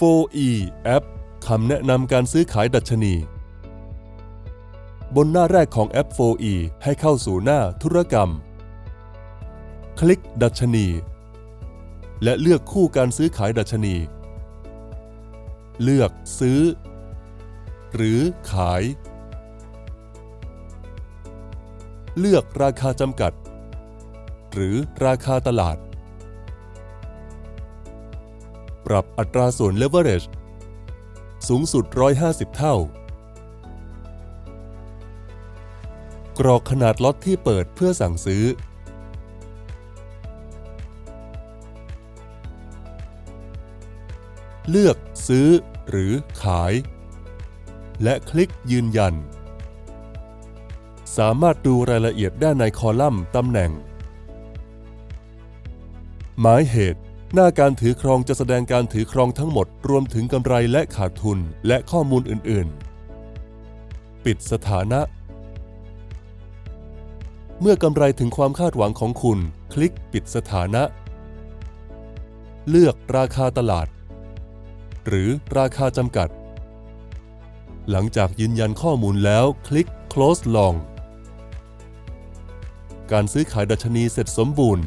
4E แอปคำแนะนำการซื้อขายดัชนี บนหน้าแรกของแอป 4E ให้เข้าสู่หน้าธุรกรรม คลิกดัชนี และเลือกคู่การซื้อขายดัชนี เลือกซื้อ หรือขาย เลือกราคาจำกัด หรือราคาตลาด ปรับอัตราส่วน leverage สูงสุด 150 เท่า กรอกขนาดล็อตที่เปิดเพื่อสั่งซื้อ เลือกซื้อหรือขาย และคลิกยืนยัน สามารถดูรายละเอียดได้ในคอลัมน์ตำแหน่ง หมายเหตุ หน้าการถือครองจะแสดงการถือครองทั้งหมด รวมถึงกำไรและขาดทุนและข้อมูลอื่น ๆ ปิดสถานะ เมื่อกำไรถึงความคาดหวังของคุณ คลิกปิดสถานะ เลือกราคาตลาด หรือราคาจำกัด หลังจากยืนยันข้อมูลแล้วคลิก close long การซื้อขายดัชนีเสร็จสมบูรณ์